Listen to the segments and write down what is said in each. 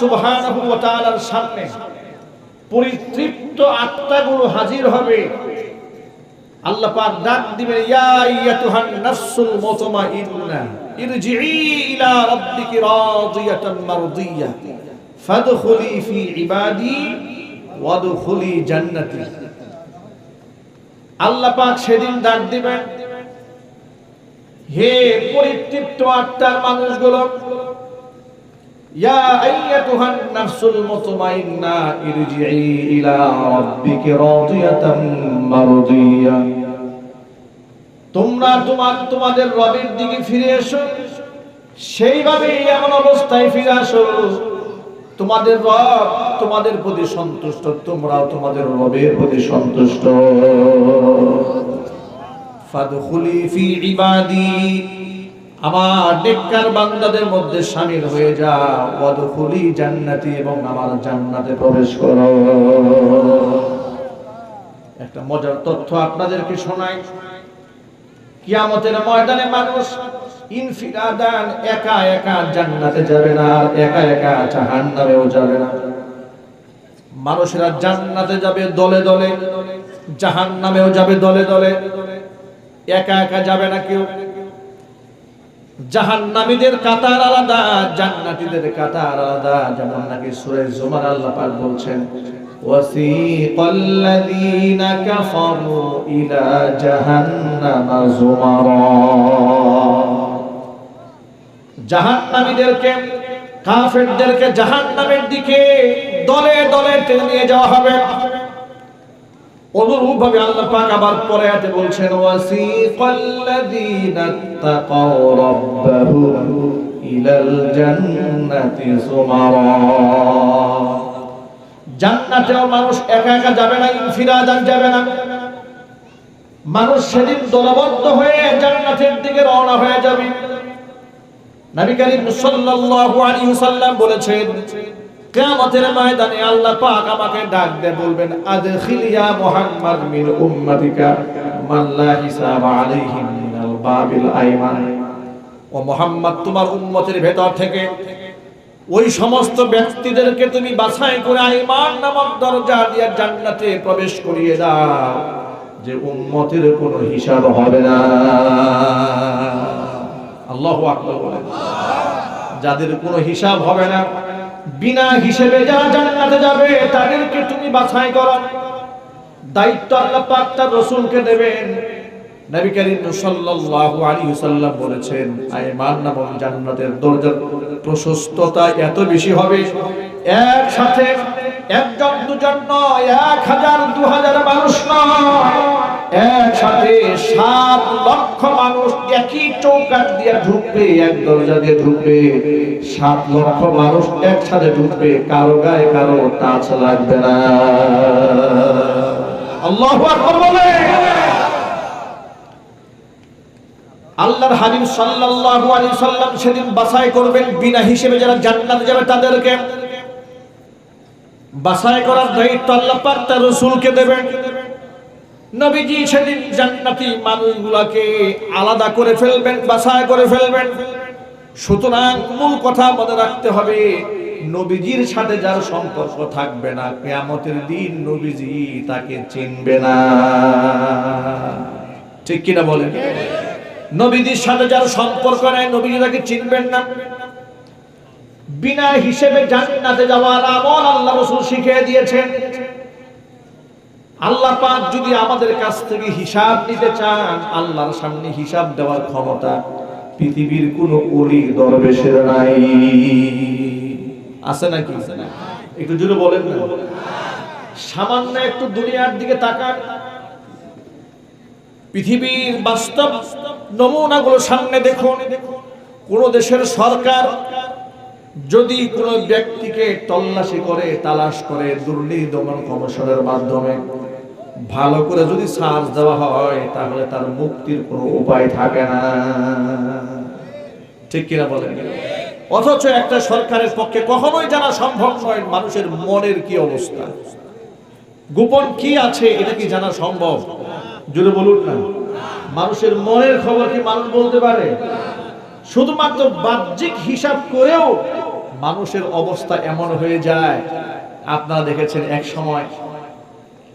সুবহানাহু ওয়া তাআলার সামনে পরিতৃপ্ত আত্মাগুলো হাজির হবে। সেদিন ডাক দিবেন, হে পরিতৃপ্ত আত্মার মানুষগুলো ইয়া আইয়াতুহান তোমরা তোমার তোমাদের রবের দিকে ফিরে এসো সেইভাবে এমন অবস্থায় ফিরে আসো। তোমাদের রব তোমাদের প্রতি সন্তুষ্ট, তোমরাও তোমাদের রবের প্রতি সন্তুষ্ট। ফাদখুলি ফি ইবাদি আমার নেককার বান্দাদের মধ্যে শামিল হয়ে যা ওয়াদখুলি জান্নাতি এবং আমার জান্নাতে প্রবেশ করো। একটা মজার তথ্য আপনাদেরকে শোনাই। কিয়ামতের ময়দানে মানুষ ইনফিরাদান একা একা জান্নাতে যাবে না, একা একা জাহান্নামেও যাবে না। মানুষেরা জান্নাতে যাবে দলে দলে, জাহান্নামেও যাবে দলে দলে, একা একা যাবে না কেউ। জাহান্নামীদের কাতার আলাদা, জান্নাতীদের কাতার আলাদা, যেমন নাকি সূরা জুমার আল্লাহ পাক বলছেন ওয়াসিকাল লাযীনা কাফারু ইলা জাহান্নামা যুমারা জাহান্নামীদেরকে, কাফেরদেরকে জাহান্নামের দিকে দলে দলে টেনে নিয়ে যাওয়া হবে। অনুরূপ ভাবে আল্লাহ পাক আবার পরে আয়াতে বলছেন, ওয়াসিকাল্লাযীনা তাকাও রাব্বাহুম ইলাল জান্নাতি সুমারা. জান্নাতেও মানুষ একা একা যাবে না ইনফিরাদান যাবে না। মানুষ সেদিন দলবদ্ধ হয়ে জান্নাতের দিকে রওনা হয়ে যাবে। নবী করিম সাল্লাল্লাহু আলাইহি ওয়াসাল্লাম বলেছেন কিয়ামতের ময়দানে আল্লাহ পাক আমাকে ডাক দিয়ে বলবেন, আদখিল ইয়া মুহাম্মদ মিন উম্মাতিকা, মান লা হিসাব আলাইহিম মিনাল বাবিল আইমান। ও মুহাম্মদ, তোমার উম্মতের ভেতর থেকে ওই সমস্ত ব্যক্তিদেরকে তুমি বাছাই করে আইমান নামক দরজা দিয়ে জান্নাতে প্রবেশ করিয়ে দাও, যে উম্মতের কোনো হিসাব হবে না। আল্লাহু আকবার যাদের কোনো হিসাব হবে না বিনা হিসেবে যারা জান্নাতে যাবে, তাদেরকে তুমি বাছাই করো। দায়িত্ব আল্লাহ পাক তার রাসূলকে দেবেন। নবী করিম সাল্লাল্লাহু আলাইহি ওয়াসাল্লাম বলেছেন আইমান নামক জান্নাতের দরজার প্রশস্ততা এত বেশি হবে, একসাথে একজন দুজন নয়, এক হাজার, দু হাজার মানুষ নয়। একসাথে সাত লক্ষ মানুষ একই দিয়ে ঢুকবে, এক দরজা দিয়ে ঢুকবে। সাত লক্ষ মানুষ একসাথে ঢুকবে, কারও গায়ে কারও টাচ লাগবে না। আল্লাহু বলে। আল্লাহর হাবিব সাল্লাল্লাহু আলাইহি সাল্লাম সেদিন বাছাই করবেন, বিনা হিসেবে যারা জান্নাতে যাবে তাদেরকে। বাছাই করার দায়িত্ব আল্লাহ পাক তার রাসূলকে দেবেন। নবীজি সেদিন জান্নাতি মানুষগুলোকে আলাদা করে ফেলবেন বাসায় করে ফেলবেন। সুতরাং মূল কথা মনে রাখতে হবে, নবীজির সাথে যার সম্পর্ক থাকবে না, কেয়ামতের দিন নবীজি তাকে চিনবে না। ঠিক কিনা বলেন? নবীজির সাথে যার সম্পর্ক নাই, নবীজি তাকে চিনবেন না। বিনা হিসেবে জান্নাতে যাওয়ার আমল আল্লাহ রসুল শিখিয়ে দিয়েছেন। আল্লাহ পাক যদি আমাদের কাছ থেকে হিসাব নিতে চান, আল্লাহর সামনে হিসাব দেওয়ার ক্ষমতা পৃথিবীর কোন অলি দরবেশের নাই। আছে নাকি? একটু জুড়ে বলেন না। সামান্য একটু দুনিয়ার দিকে তাকান। পৃথিবীর বাস্তব নমুনাগুলো সামনে দেখুন। কোন দেশের সরকার যদি কোন ব্যক্তিকে তল্লাশি করে, তালাশ করে দুর্নীতি দমন কমিশনের মাধ্যমে, ভালো করে যদি সার্চ দেওয়া হয়, তাহলে তার মুক্তির কোনো উপায় থাকে না। ঠিক কিনা বলেন? অথচ একটা সরকারের পক্ষে কখনোই জানা সম্ভব নয় মানুষের মনের কি অবস্থা। গোপন কি আছে, এটা কি জানা সম্ভব? জুড়ে বলুন না। মানুষের মনের খবর কি মানুষ বলতে পারে? শুধুমাত্র বাহ্যিক হিসাব করেও মানুষের অবস্থা এমন হয়ে যায়। আপনারা দেখেছেন এক সময়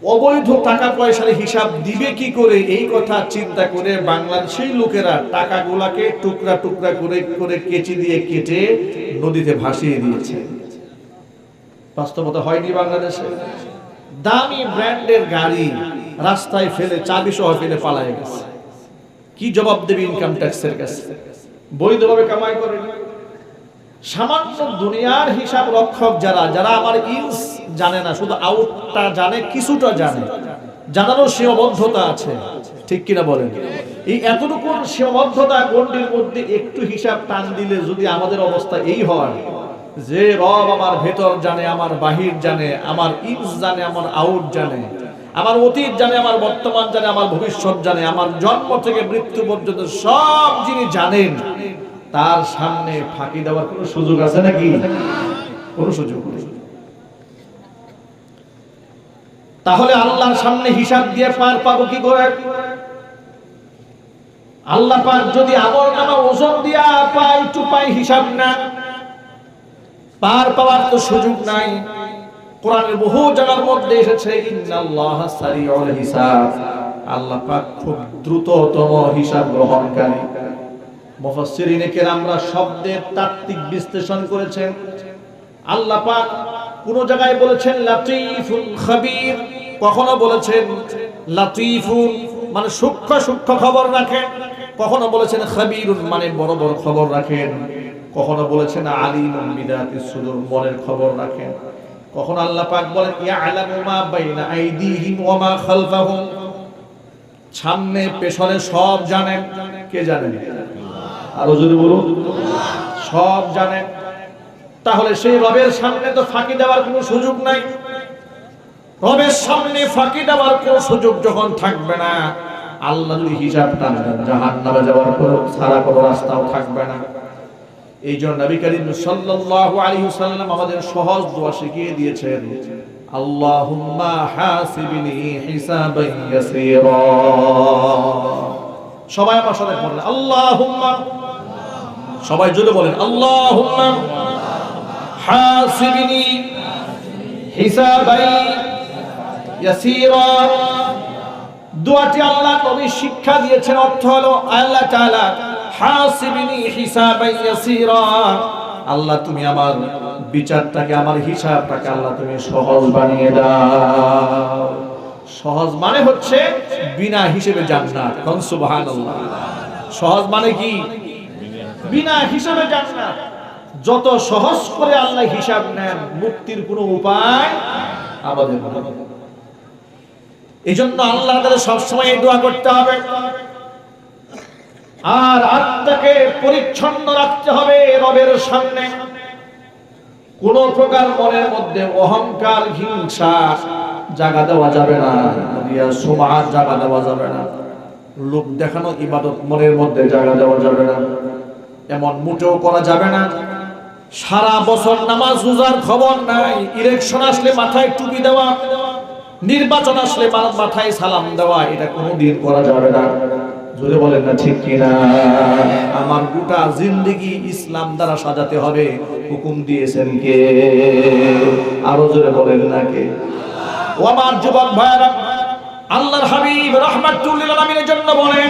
অবৈধ টাকা পয়সার হিসাব দিবে কি করে? এই কথা চিন্তা করে বাংলাদেশের লোকেরা টাকাগুলাকে টুকরা টুকরা করে করে কেচি দিয়ে কেটে নদীতে ভাসিয়ে দিয়েছে। বাস্তবতা হয়নি বাংলাদেশে। দামি ব্র্যান্ডের গাড়ি রাস্তায় ফেলে চাবি সহ ফেলে পালায় গেছে। কি জবাব দেবে ইনকাম ট্যাক্সের কাছে? বৈধভাবে কামাই করে সামান্য দুনিয়ার হিসাব রক্ষক যারা যারা আমার ইনস জানে না, শুধু আউটটা জানে, কিছুটা জানে, জানারও সীমাবদ্ধতা আছে, ঠিক কিনা বলেন? এই এতটুকু সীমাবদ্ধতা গণ্ডির মধ্যে একটু হিসাব টান দিলে যদি আমাদের অবস্থা এই হয়, যে রব আমার ভেতর জানে, আমার বাহির জানে, আমার ইনস জানে, আমার আউট জানে, আমার অতীত জানে, আমার বর্তমান জানে, আমার ভবিষ্যৎ জানে, আমার জন্ম থেকে মৃত্যু পর্যন্ত সব যিনি জানেন তার সামনে ফাঁকি দেওয়ার কোনো সুযোগ আছে নাকি? কোনো সুযোগ তাহলে আল্লাহর সামনে হিসাব দিয়ে পার পাবো কি করে? আল্লাহ পাক যদি আমল নামা ওজন দিয়া পাই টু পাই হিসাব না, পার পাওয়ার তো সুযোগ নাই। কোরআনের বহু জায়গার মধ্যে এসেছে, ইন্নাল্লাহ সারিউল হিসাব। আল্লাহ পাক খুব দ্রুততম হিসাব গ্রহণকারী। মুফাসসিরিনে কেরামরা শব্দের তাত্ত্বিক বিশ্লেষণ করেছেন। আল্লাহ পাক কোন জায়গায় বলেছেন, লাতিফুল খাবীর কখনো বলেছেন, লাতিফুন মানে সূক্ষ্ম সূক্ষ্ম খবর রাখেন। কখনো বলেছেন, খাবীরুন মানে বড় বড় খবর রাখেন। কখনো বলেছেন, আলিমুন বিদাতিস সুদূর মনের খবর রাখেন। কখনো আল্লাহ পাক বলেন, ইয়ালামু মা বাইনা আইদিহিম ওয়া মা খালফাহুম সামনে, পেছনে সব জানেন। কে জানেন? আরও বলুন। সব জানেন। তাহলে সেই রবের সামনে তো ফাঁকি দেওয়ার কোনো সুযোগ নাই। রবের সামনে ফাঁকি দেওয়ার সুযোগ যখন থাকবে না আল্লাহ যদি হিসাবটা জাহান নামে যাওয়ার সারা কোনো রাস্তাও থাকবে না। এই জন্য নবী করিম আমাদের সহজ দোয়া শিখিয়ে দিয়েছেন, আল্লাহুম্মা হাসিবনি সবাই আমার সাথে বলেন আল্লাহুম্মা সবাই জোরে বলেন, আল্লাহুম্মা হাসিবনি হিসাবাই ইয়াসীরা। দোয়াটি আল্লাহ নবী শিক্ষা দিয়েছেন, অর্থ হলো আল্লাহ তাআলা হাসিবনি হিসাবাই ইয়াসীরা। আল্লাহ তুমি আমার বিচারটাকে, আমার হিসাবটাকে আল্লাহ তুমি সহজ বানিয়ে সহজ মানে হচ্ছে বিনা হিসেবে জান্নাত। সুবহানাল্লাহ। সহজ মানে কি? বিনা হিসাবে জান্নাত। যত সহজ করে আল্লাহ হিসাব নেন, মুক্তির কোনো উপায় আমাদের। এই জন্য আল্লাহ তাদের সবসময় দোয়া করতে হবে। আর আত্মাকে পরিচ্ছন্ন রাখতে হবে রবের সামনে। কোন প্রকার মনের মধ্যে অহংকার, হিংসা জাগা দেওয়া যাবে না। সুমার জাগা দেওয়া যাবে না। লোক দেখানো ইবাদত মনের মধ্যে জাগা দেওয়া যাবে না। এমন মোটেও করা যাবে না। সারা বছর নামাজ রোজার খবর নাই ইলেকশন আসলে মাথায় টুপি দেওয়া, নির্বাচন আসলে মাথায় সালাম দেওয়া, এটা কোনোদিন করা যাবে না। জোরে বলেন না ঠিক কিনা? আমার গোটা জিন্দেগি ইসলাম দ্বারা সাজাতে হবে, হুকুম দিয়েছেন কে? আরও জোরে বলেন না কে? ও আমার যুবক ভাইরা আল্লাহর হাবিব রহমাতুল্লিল আলামিনের জন্য বলে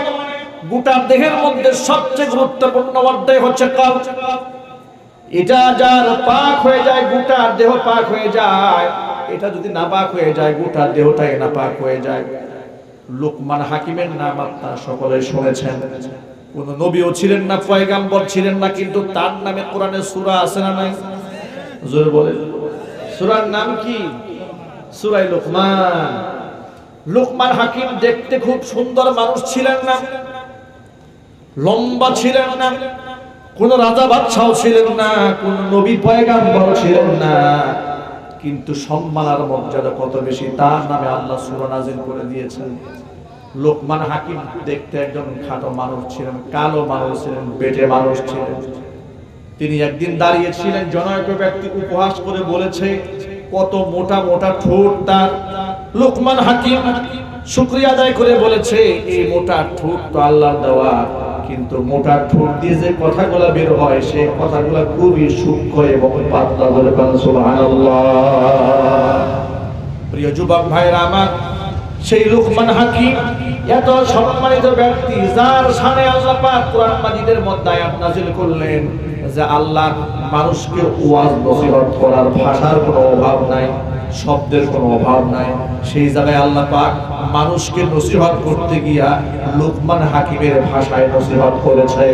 গোটা দেহের মধ্যে সবচেয়ে গুরুত্বপূর্ণ অধ্যায় হচ্ছে কল এটা যার পাক হয়ে যায়, গোটা দেহ পাক হয়ে যায়। এটা যদি না পাক হয়ে যায়, গোটা দেহটাই না পাক হয়ে যায়। লোকমান হাকিমের নাম আপনারা সকলে শুনেছেন। কোন নবীও ছিলেন না, পয়গাম্বর ছিলেন না, কিন্তু তার নামে কোরআনে সূরা আছে না নাই? জোর বলে সূরার নাম কি? সূরাই লোকমান। লোকমান হাকিম দেখতে খুব সুন্দর মানুষ ছিলেন না। লম্বা ছিলেন না, কোন রাজা বাদশাও ছিলেন না, কোন নবী পয়গাম্বর ছিলেন না। কিন্তু সম্মান আর মর্যাদা কত বেশি, তার নামে আল্লাহ সূরা নাজিল করে দিয়েছেন। লোকমান হাকিম দেখতে একজন খাটো মানুষ ছিলেন, কালো মানুষ ছিলেন, বেটে মানুষ ছিলেন। তিনি একদিন দাঁড়িয়েছিলেন, জনৈক ব্যক্তি উপহাস করে বলেছে, কত মোটা মোটা ঠোঁট তার। লোকমান হাকিম শুক্রিয়া আদায় করে বলেছে, এই মোটা ঠোঁট তো আল্লাহর দেওয়া। কিন্তু মোটা ঠোঁট দিয়ে যে কথাগুলো বের হয়, সেই কথাগুলো খুবই সূক্ষ্ম এবং পাতলা বলে প্রিয় যুবক ভাইরা আমার, সেই লুকমান হাকিম, এত সম্মানিত ব্যক্তি, যার সামনে আল্লাহ পাক কোরআন মাজিদের মধ্যে নাযিল করলেন যে আল্লাহ মানুষকে ওয়াজ নসিহত করার ভাষার কোনো অভাব নাই, শব্দের কোনো অভাব নাই। সেই জায়গায় আল্লাহ পাক মানুষকে নসিহত করতে গিয়া লোকমান হাকিমের ভাষায় নসিহত করেছে।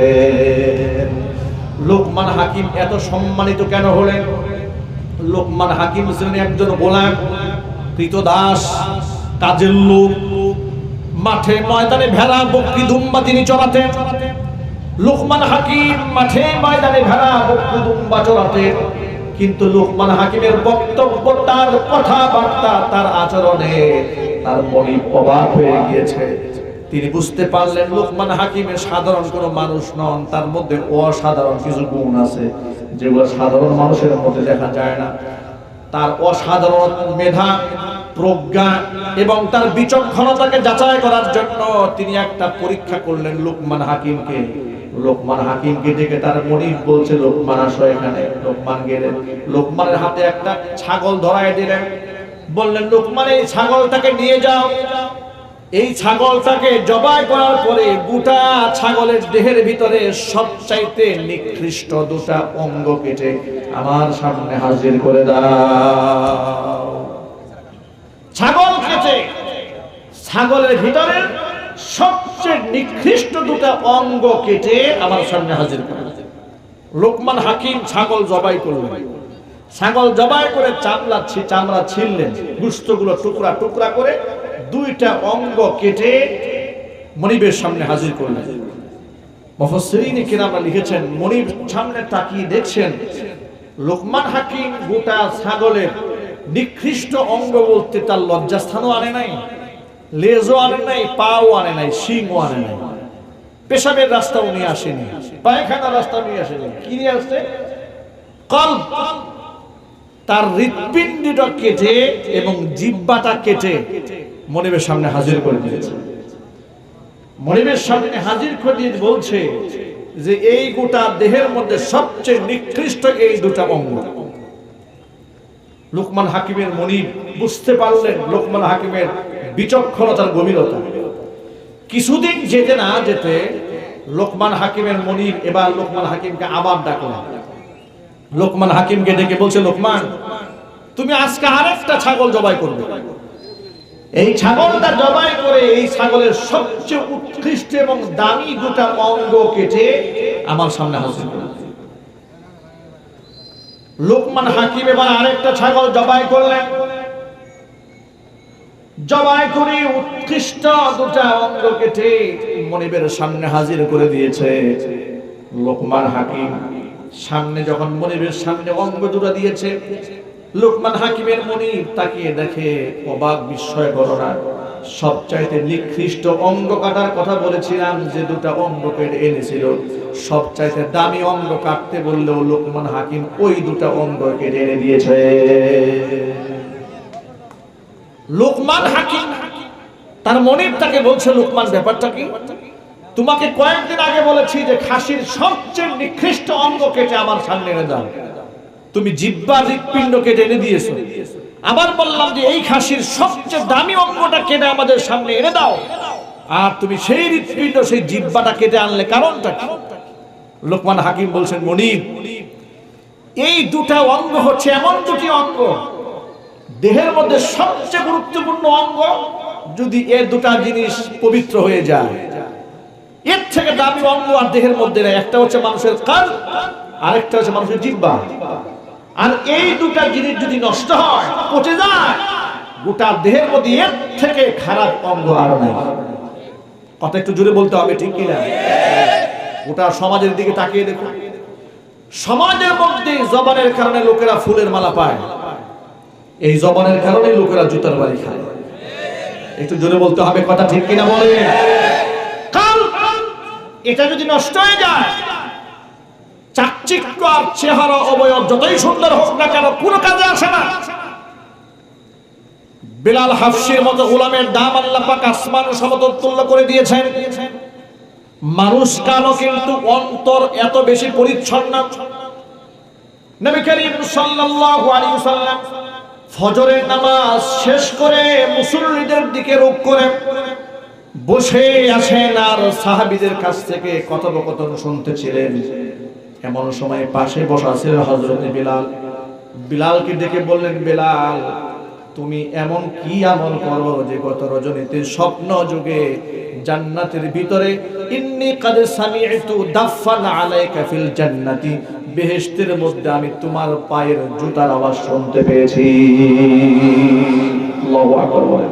লোকমান হাকিম এত সম্মানিত কেন হলেন? লোকমান হাকিম ছিলেন একজন গোলাম, কৃতদাস, কাজের লোক। মাঠে ময়দানে ভেড়া, বকরি, দুম্বা তিনি চড়াতেন। লোকমান হাকিম মাঠে ময়দানে ভেড়া, বকরি, দুম্বা চড়াতেন। কিন্তু লোকমান হাকিমের বক্তব্য, তার কথাবার্তা, তার আচরণে তার মনে অবাক হয়ে গিয়েছে। তিনি বুঝতে পারলেন লোকমান হাকিমের সাধারণ কোনো মানুষ নন, তার মধ্যে অসাধারণ কিছু গুণ আছে, যেগুলো সাধারণ মানুষের মধ্যে দেখা যায় না। তার অসাধারণ মেধা, প্রজ্ঞা এবং তার বিচক্ষণতাকে যাচাই করার জন্য তিনি একটা পরীক্ষা করলেন লোকমান হাকিমকে। লোকমান হাকিমকে ডেকে তার মনিব বলছে, লোকমান আসো এখানে। লোকমান গেলেন। লোকমানের হাতে একটা ছাগল ধরায় দিলেন। বললেন, লোকমান এই ছাগলটাকে নিয়ে যাও। এই ছাগলটাকে জবাই করার পরে গোটা ছাগলের দেহের ভিতরে সবচাইতে নিকৃষ্ট দুটা অঙ্গ কেটে আমার সামনে হাজির করে দাও। ছাগল কেটে ছাগলের ভিতরে সবচেয়ে নিকৃষ্ট দুটা অঙ্গ কেটে আমার সামনে হাজির করে। লোকমান হাকিম ছাগল জবাই করলেন। ছাগল জবাই করে চামড়া চামড়া ছিললেন গুস্তগুলো টুকরা টুকরা করে দুইটা অঙ্গ কেটে মনিবের সামনে হাজির করলেন। লিখেছেন সামনে তাকিয়ে দেখছেন, লোকমান হাকিম গোটা ছাগলের অঙ্গ বলতে তার লজ্জাস্থানও আনে নাই, লেজও আনে নাই, পাও আনে নাই আনে নাই। রাস্তাও নিয়ে আসেনি, পায়খানার রাস্তাও নিয়ে আসেনি। কি নিয়ে আসছে? কল তার হৃৎপিণ্ডটা কেটে এবং জিব্বাটা কেটে মনিবের সামনে হাজির করে দিয়েছে। মনিবের সামনে হাজির করে দিয়ে বলছে যে, এই গোটা দেহের মধ্যে সবচেয়ে নিকৃষ্ট এই দুটা অঙ্গ। লোকমান হাকিমের মনিব বুঝতে পারলেন লোকমান হাকিমের বিচক্ষণতার গভীরতা। কিছুদিন যেতে না যেতে লোকমান হাকিমের মনিব এবার লোকমান হাকিমকে আবার ডাকলেন। লোকমান হাকিমকে ডেকে বলছে, লোকমান, তুমি আজকে আরেকটা ছাগল জবাই করবে। এই ছাগলটা জবাই করে এই ছাগলের সবচেয়ে উৎকৃষ্ট এবং দামি দুটা অঙ্গ কেটে আমার সামনে হাজির লোকমান হাকিম এবার আরেকটা ছাগল জবাই করলেন। জবাই করে উৎকৃষ্ট দুটা অঙ্গ কেটে মনিবের সামনে হাজির করে দিয়েছে। লোকমান হাকিম সামনে যখন মনিবের সামনে অঙ্গ দুটা দিয়েছে, লোকমান হাকিমের মনিব তাকিয়ে দেখে অবাক বিস্ময় ঘটনা। সবচাইতে নিকৃষ্ট অঙ্গ কাটার কথা বলেছিলাম যে দুটা অঙ্গ কেটে এনেছিল। সবচাইতে দামি অঙ্গ কাটতে বললেও লোকমান হাকিম ওই দুটা অঙ্গ কেটে এনে দিয়েছে। লোকমান হাকিম, তার মনিব তাকে বলছে, লোকমান, ব্যাপারটা কি? তোমাকে কয়েকদিন আগে বলেছি যে খাসির সবচেয়ে নিকৃষ্ট অঙ্গ কেটে আমার সামনে এনে দাও। তুমি জিব্বা হৃৎপিণ্ড কেটে এনে দিয়েছ। আবার বললাম যে এই খাসির সবচেয়ে দামি অঙ্গটা কেটে আমাদের সামনে এনে দাও। আর তুমি সেই হৃৎপিণ্ড, সেই জিব্বাটা কেটে আনলে কারণটা কি? লোকমান হাকিম বলছেন, মনিব, এই দুটা অঙ্গ হচ্ছে এমন দুটি অঙ্গ, দেহের মধ্যে সবচেয়ে গুরুত্বপূর্ণ অঙ্গ যদি এ দুটা জিনিস পবিত্র হয়ে যায়। এর থেকে দামি অঙ্গ আর দেহের মধ্যে নেই। একটা হচ্ছে মানুষের কান আরেকটা হচ্ছে মানুষের জিব্বা আর এই দুটা জিনিস যদি নষ্ট হয়, পচে যায়, গোটা দেহের মধ্যে এর থেকে খারাপ অঙ্গ আর নেই। কথা একটু জোরে বলতে হবে, ঠিক কিনা? গোটা সমাজের দিকে তাকিয়ে দেখুন। সমাজের মধ্যে জবানের কারণে লোকেরা ফুলের মালা পায়। এই জবানের কারণে লোকেরা জুতার বাড়ি খায়। একটু জোরে বলতে হবে, কথা ঠিক কিনা বলে এটা যদি নষ্ট হয়ে যায়, চাকচিক্য আর চেহারা অবয়ব যতই সুন্দর হোক না কেন, কোনো কাজে আসে না। বেলাল হাফসির মতো গোলামের দাম আল্লাহ পাক আসমান সমতুল্য করে দিয়েছেন। মানুষ কালো কিন্তু অন্তর এত বেশি পরিচ্ছন্ন? নবী করিম সাল্লাল্লাহু আলাইহি ওয়াসাল্লাম ফজরের নামাজ শেষ করে মুসল্লিদের দিকে রূপ করে বসে আসেন আর সাহাবীদের কাছ থেকে কথোপকথন শুনতেছিলেন। এমন সময় পাশে বসা ছিলেন হযরত বিলাল। বিলালকে ডেকে বললেন, বিলাল, তুমি এমন কি আমল করো যে গত রজনীতে স্বপ্ন যুগে জান্নাতের ভিতরে ইন্নি কাদ সামি'তু দাফান আলাইকা ফিল জান্নাতি, বেহেশতের মধ্যে আমি তোমার পায়ের জুতার আওয়াজ শুনতে পেয়েছি। আল্লাহু আকবার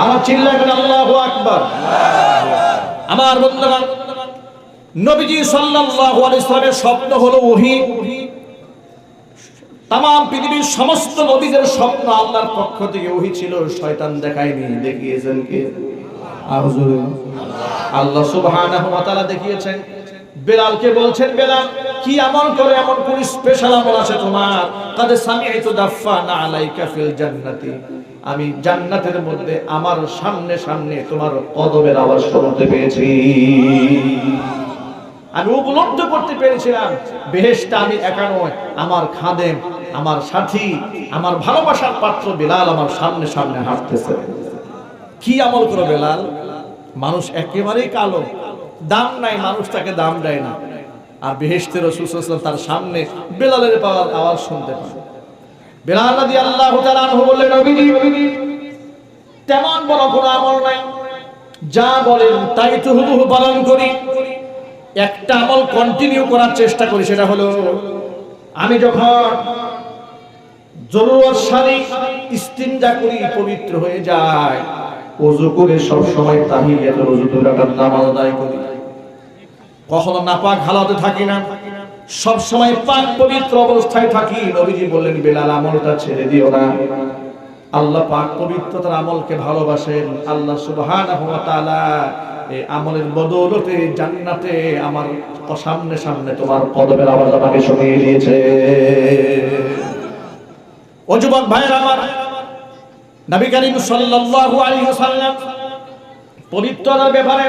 আমার চিল্লাবেন আল্লাহু আকবার। আমার বন্ধুগণ, নবীজি সাল্লাল্লাহু আলাইহি সাল্লামের স্বপ্ন হলো ওহী। তাম পৃথিবীর সমস্ত নবীদের স্বপ্ন আল্লাহর পক্ষ থেকে ওহি ছিল, শয়তান দেখায়নি, দেখিয়েছেন কে? আল্লাহ সুবহানাহু ওয়া তাআলা দেখিয়েছেন। বেলালকে বলছেন, বেলাল, কি আমল করে এমন কোন স্পেশাল আমল আছে তোমার? কাদে সামিআতু দাফানা আলাইকা ফিল জান্নাতি। আমি জান্নাতের মধ্যে আমার সামনে সামনে তোমার কদমের আওয়াজ শুনতে পেয়েছি। আমি উপলব্ধ করতে পেরেছিলাম বেহেশটা আমি একা নয়, আমার খাদেম, আমার সাথী, আমার ভালোবাসার পাত্র বেলাল আমার সামনে সামনে হাঁটতেছে। কি আমল করো বেলাল? মানুষ একেবারেই কালো দাম নাই, মানুষ তাকে দাম দেয় না। আর বেহেশতের রসুল তার সামনে বেলালের পাওয়ার আওয়াজ শুনতে পায় বেলাল নদী আল্লাহ বললেন তেমন বড় কোনো আমল নাই। যা বলেন তাই তো হুবহু পালন করি। একটা আমল কন্টিনিউ করার চেষ্টা করি, সেটা হলো, আমি যখন জরুরত সারি ইস্তিনজা করি, পবিত্র হয়ে যায় ওযু করে সবসময় তাহিয়াতুল ওযু দুই নামাজ আদায় করি। কখনো নাপাক হালাতে থাকি না। সব সময় পাক পবিত্র অবস্থায় থাকি। নবীজি বললেন, বেলাল, আমলটা ছেড়ে দিও না। আল্লাহ পাক পবিত্রতার আমলকে ভালোবাসেন। আল্লাহ সুবহানাহু ওয়া তাআলা এই আমলের বদৌলতে জান্নাতে আমার সামনে সামনে তোমার কদমের আওয়াজ আমাকে শুনিয়ে দিয়েছে। ও যুবক ভাইয়ের আমার, নবী করিম সাল্লাল্লাহু আলাইহি ওয়াসাল্লাম পবিত্রতার ব্যাপারে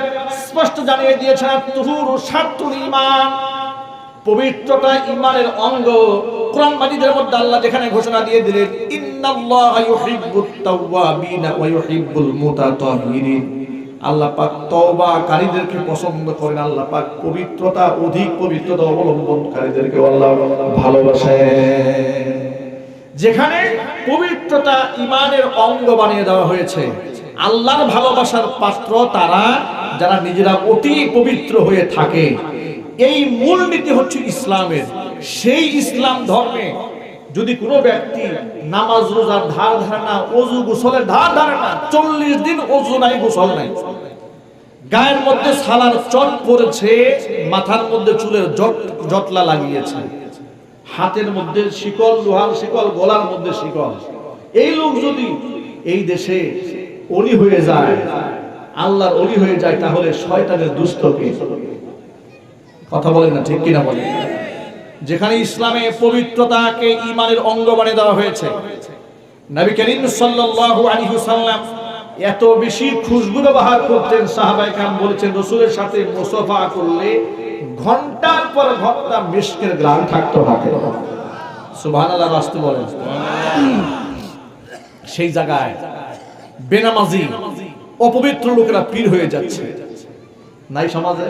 স্পষ্ট জানিয়ে দিয়েছেন তুহুর শাতুল ঈমান। পবিত্রতা ঈমানের অঙ্গ কোরআন মাজিদের মধ্যে আল্লাহ যেখানে ঘোষণা দিয়ে দিলেন, ইন্নাল্লাহা ইউহিব্বুত তাওয়াবিনা ওয়া ইউহিব্বুল মুতাতাহহিরিন আল্লাহ পাক তওবাকারীদেরকে পছন্দ করেন, আল্লাহ পাক পবিত্রতা, অধিক পবিত্রতা অবলম্বনকারীদেরকে আল্লাহ ভালোবাসেন। যেখানে পবিত্রতা ইমানের অঙ্গ বানিয়ে দেওয়া হয়েছে আল্লাহর ভালোবাসার পাত্র তারা, যারা নিজেরা অতি পবিত্র হয়ে থাকে। এই মূল নীতি হচ্ছে ইসলামের। সেই ইসলাম ধর্মে যদি কোনো ব্যক্তি নামাজ রোজার ধার ধারে না, অজু গোসলের ধার ধারে না, চল্লিশ দিন অজু নাই, গোসল নাই। গায়ের মধ্যে সালার চট পড়েছে, মাথার মধ্যে চুলের জট, জটলা লাগিয়েছে। হাতের মধ্যে শিকল, লোহার শিকল, গলার মধ্যে শিকল। এই লোক যদি এই দেশে অলি হয়ে যায়, আল্লাহর অলি হয়ে যায়, তাহলে শয়তানের দুষ্টকে কথা বলেন না, ঠিক কিনা বলেন? যেখানে ইসলামে পবিত্রতাকে ইমানের অঙ্গ বানিয়ে দেওয়া হয়েছে, নবী করিম সাল্লাল্লাহু আলাইহি সাল্লাম এত বেশি খুশবু ব্যবহার করতেন সাহাবাই কাম বলেছেন, রসুলের সাথে মুসাফা করলে ঘণ্টার পর ঘণ্টা মিষ্কের গ্রাম থাকতো হাতে সুবহানাল্লাহ, রাস্তে বলেন। সেই জায়গায় বেনামাজি, অপবিত্র লোকেরা পীর হয়ে যাচ্ছে। নাই সমাজে?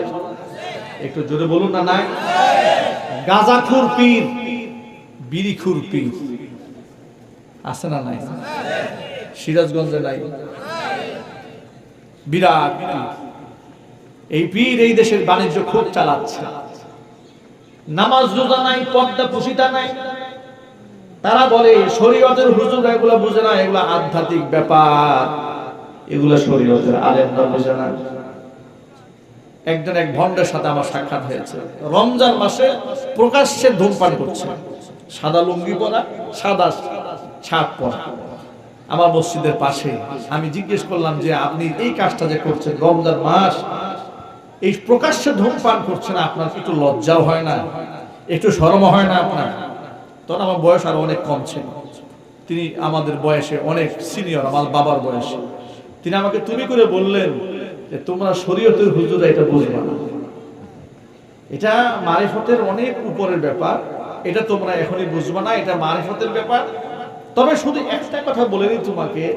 একটু জোরে বলুন না, নাই? গাজাখুর পীর বিড়িখুর পীর। আছে না নাই? সিরাজগঞ্জে নাই? বিরাট। এই পীর এই দেশের বাণিজ্য খুব চালাচ্ছে। নামাজ রোজা নাই, পর্দা পুষিতা নাই। তারা বলে, শরীয়তের হুজুর এগুলা বুঝে না, এগুলা আধ্যাত্মিক ব্যাপার। এগুলা শরীয়তের আলেমরা বুঝে না। একজন এক ভণ্ডের সাথে আমার সাক্ষাৎ হয়েছে। রমজান মাসে প্রকাশ্যে ধূমপান করছে। সাদা লুঙ্গি পরা, সাদা ছাপ পরা। আমার মসজিদের পাশে আমি জিজ্ঞেস করলাম যে, আপনি এই কাজটা যে করছেন রমজান মাস, এই প্রকাশ্যে ধূমপান করছেন, আপনার একটু লজ্জাও হয় না? একটু শরম হয় না আপনার? তখন আমার বয়স আরও অনেক কম ছিল। তিনি আমাদের বয়সে অনেক সিনিয়র আমার বাবার বয়সে। তিনি আমাকে তুমি করে বললেন যে, তোমরা শরীয়তের হুজুরা এটা বুঝবে না। এটা মারিফতের অনেক উপরের ব্যাপার। এটা তোমরা এখনই বুঝবে না, এটা মারিফতের ব্যাপার। তবে শুধু একটা কথা বলে দিই তোমাকে,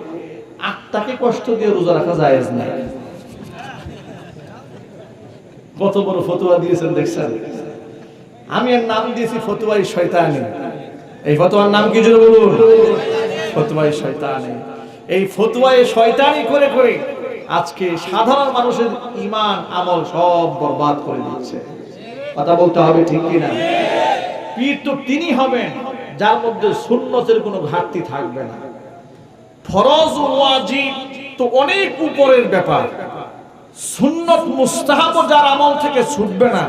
আত্মাকে কষ্ট দিয়ে রোজা রাখা যায় না। কত বড় ফতুয়া দিয়েছেন দেখছেন? আমি এর নাম দিয়েছি ফতুয়াই শয়তানি। এই ফতুয়ার নাম কি জন্য বলুন? ফতুয়াই শয়তানি। এই ফতুয়াই শয়তানি করে করে আজকে সাধারণ মানুষের ইমান আমল সব বরবাদ করে দিচ্ছে। কথা বলতে হবে ঠিক কিনা? পীর তো তিনি হবেন, যার মধ্যে সুন্নতের কোনো ঘাটতি থাকবে না। ফরজ ওয়াজিব তো অনেক উপরের ব্যাপার। সুন্নত মুস্তাহাব যার আমল থেকে ছুটবে না,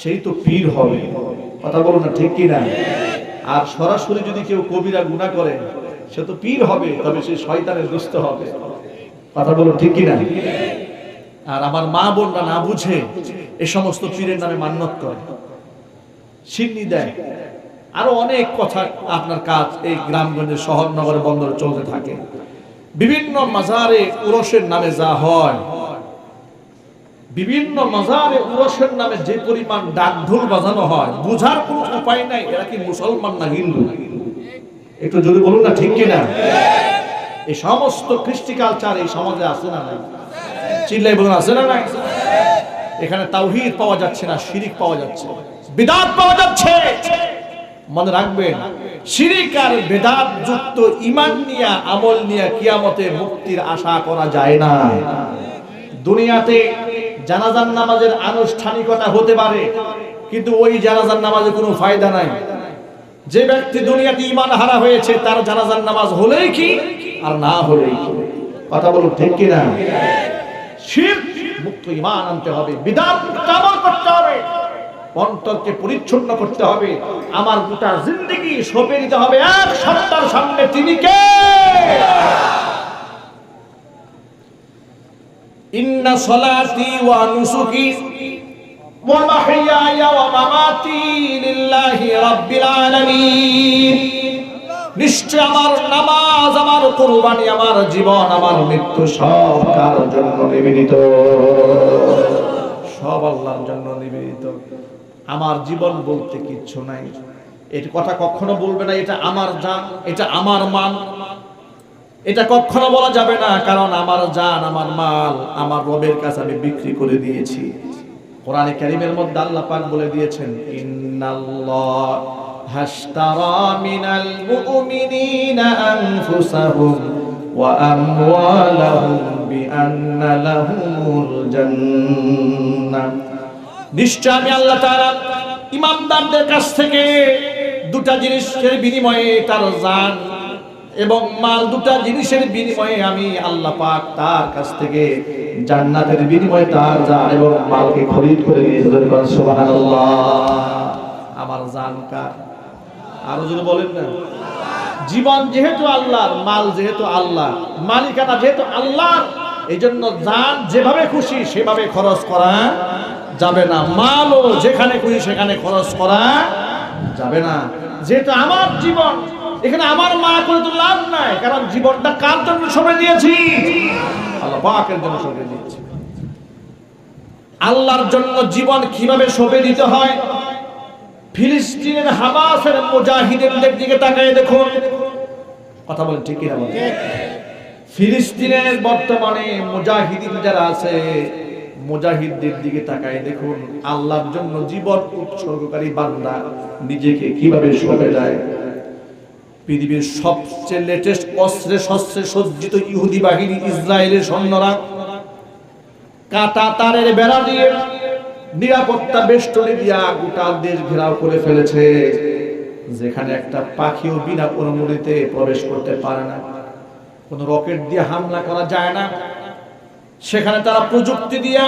সেই তো পীর হবে। কথা বলো না ঠিক কিনা? আর সরাসরি যদি কেউ কবিরা গুণা করে, সে তো পীর হবে, তবে সে শয়তানের দুস্থ হবে। কথা বলো ঠিক কিনা? আর আমার মা বোনরা না বুঝে এ সমস্ত পীরের নামে মান্যত করে। সিন্নি দেয়। আরও অনেক কথা আপনার কাজ এই গ্রামগঞ্জে শহর নগরে বন্দরে চলতে থাকে। বিভিন্ন মাজারে উরসের নামে যা হয় বিভিন্ন মাজারে উরসের নামে যে পরিমাণ ডাকঢোল বাজানো হয়, বোঝার কোনো উপায় নাই, এরা কি মুসলমান না হিন্দু? একটু যদি বলুন না, ঠিক কিনা? এই সমস্ত কৃষ্টি কালচার এই সমাজে আছে না নাই? চিল্লাই বলুন, আছে না নাই? এখানে তাওহীদ পাওয়া যাচ্ছে না, শিরিক পাওয়া যাচ্ছে। বিদাত পাওয়া যাচ্ছে। মনে রাখবেন, শিরিক আর বেদাত যুক্ত ইমান নিয়ে, আমল নিয়ে কিয়ামতে মুক্তির আশা করা যায় না। দুনিয়াতে জানাজান নামাজের আনুষ্ঠানিকতা হতে পারে, কিন্তু ওই জানাজান নামাজে কোনো ফায়দা নাই। যে ব্যক্তি দুনিয়াতে ইমান হারা হয়েছে, তার জানাজান নামাজ হলেই কি, আর না হলেই কি? কথা বলুন ঠিক কি না শিরক মুক্ত ইমান আনতে হবে বিধান করতে হবে, অন্তরকে পরিচ্ছন্ন করতে হবে, আমার গোটা জিন্দগি সঁপে দিতে হবে এক সত্তার সামনে। তিনি কে? ইন্না সলাতি ওয়া নুসুকি ওয়া মাহইয়ায়া ওয়া মামাতি লিল্লাহি রাব্বিল আলামিন। নিশ্চয় আমার নামাজ, আমার কুরবানি, আমার জীবন, আমার মৃত্যু সব কার জন্য নিবেদিত? সব আল্লাহর জন্য নিবেদিত। আমার জীবন বলতে কিচ্ছু নাই। এটা কথা কখনো বলবে না, এটা আমার জান, এটা আমার মান। এটা কখনো বলা যাবে না, কারণ আমার জান, আমার মাল, আমার রবের কাছে আমি বিক্রি করে দিয়েছি। কোরআনে কারিমের মধ্যে আল্লাহ পাক বলে দিয়েছেন, ইন্নাল্লাহ হাশতারা মিনাল মুমিনিনা আনফুসাহুম ওয়া আমওয়ালাহুম বিআন্না লাহুমুল জান্নাহ। নিশ্চয় আমি আল্লাহ তাআলা ইমানদারদের কাছ থেকে দুটা জিনিসের বিনিময়ে তার জান এবং মাল দুটা জিনিসের বিনিময়ে আমি আল্লাহ পাক তার কাছ থেকে জান্নাতের বিনিময়ে তার জান এবং মালকে খরিদ করে আমার জান কার? আরও যদি বলেন না। জীবন যেহেতু আল্লাহর, মাল যেহেতু আল্লাহ মালিকানা যেহেতু আল্লাহর এই জন্য জান যেভাবে খুশি সেভাবে খরচ করা যাবে না। মালও যেখানে খুশি সেখানে খরচ করা যাবে না। যেহেতু আমার জীবন এখানে আমার মা করে তো লাভ নাই, কারণ জীবনটা কার জন্য সরে দিয়েছি? আল্লাহ পাকের জন্য সরে দিয়েছি। আল্লাহর জন্য জীবন কীভাবে সঁপে দিতে হয়? ফিলিস্তিনের হামাসের মুজাহিদিনদের দিকে তাকায় দেখুন। কথা বলেন, ঠিক কিনা ফিলিস্তিনের বর্তমানে মুজাহিদিন যারা আছে, মুজাহিদদের দিকে তাকায় দেখুন। আল্লাহর জন্য জীবন উৎসর্গকারী বান্দা নিজেকে কীভাবে সঁপে দেয়? পৃথিবীর সবচেয়ে লেটেস্ট অস্ত্রে শস্ত্রে সজ্জিত ইহুদি বাহিনী ইসরায়েলের সৈন্যরা কাটা তারের বেড়া দিয়ে নিরাপত্তা বেষ্টনী দিয়া গোটা দেশ ঘেরাও করে ফেলেছে, যেখানে একটা পাখিও বিনা অনুমতিতে প্রবেশ করতে পারে না। কোন রকেট দিয়ে হামলা করা যায় না। সেখানে তারা প্রযুক্তি দিয়া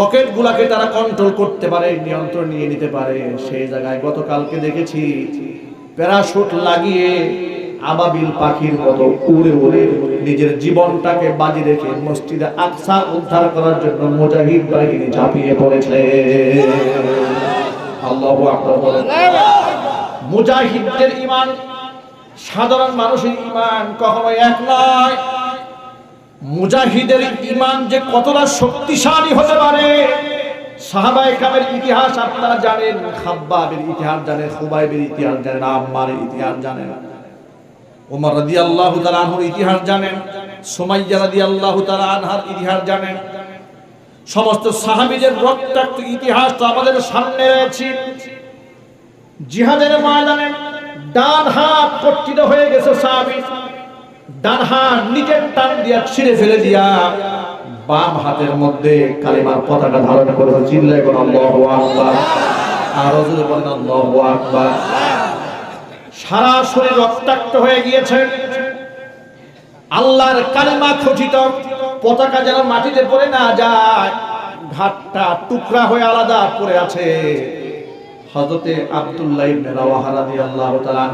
রকেট গুলাকে তারা কন্ট্রোল করতে পারে, নিয়ন্ত্রণ নিয়ে নিতে পারে। সেই জায়গায় গতকালকে দেখেছি প্যারাশুট লাগিয়ে আবাবিল পাখির মতো উড়ে উড়ে নিজের জীবনটাকে বাজি রেখে মসজিদে আকসা উদ্ধার করার জন্য মুজাহিদ বাহিনী ঝাঁপিয়ে পড়েছে আল্লাহু আকবার। মুজাহিদদের ইমান সাধারণ মানুষের ইমান কখনো এক নয় মুজাহিদের ইমান যে কতটা শক্তিশালী হতে পারে সাহাবায়ে কামের ইতিহাস আপনারা জানেন, খাব্বাবের ইতিহাস জানেন, খুবাইবের ইতিহাস জানেন, আম্মারের ইতিহাস জানেন। ওমর রাদিয়াল্লাহু তাআলা আনহুর ইতিহাস জানেন, সুমাইয়া রাদিয়াল্লাহু তাআলা আনহার ইতিহাস জানেন। সমস্ত সাহাবীদের রক্তাক্ত ইতিহাস তো আমাদের সামনে রয়েছে। জিহাদের ময়দানে ডান হাত কর্তৃত হয়ে গেছে সাহাবী। ডান হাত নিজের টান দিয়া ছিঁড়ে ফেলে দিয়া বাম হাতের মধ্যে কালিমার পতাকা ধারণ করে চিল্লায় কোন আল্লাহু আকবার। আর রজুল বলেন, আল্লাহু আকবার। সারা শরীর রক্তাক্ত হয়ে গিয়েছে। আল্লাহর কালিমা খচিত। পতাকা যেন মাটিতে পড়ে না যায়, ঘাটটা টুকরা হয়ে আলাদা পড়ে আছে। হযরতে আব্দুল্লাহ ইবনে রাওয়াহা রাদিয়াল্লাহু তাআলা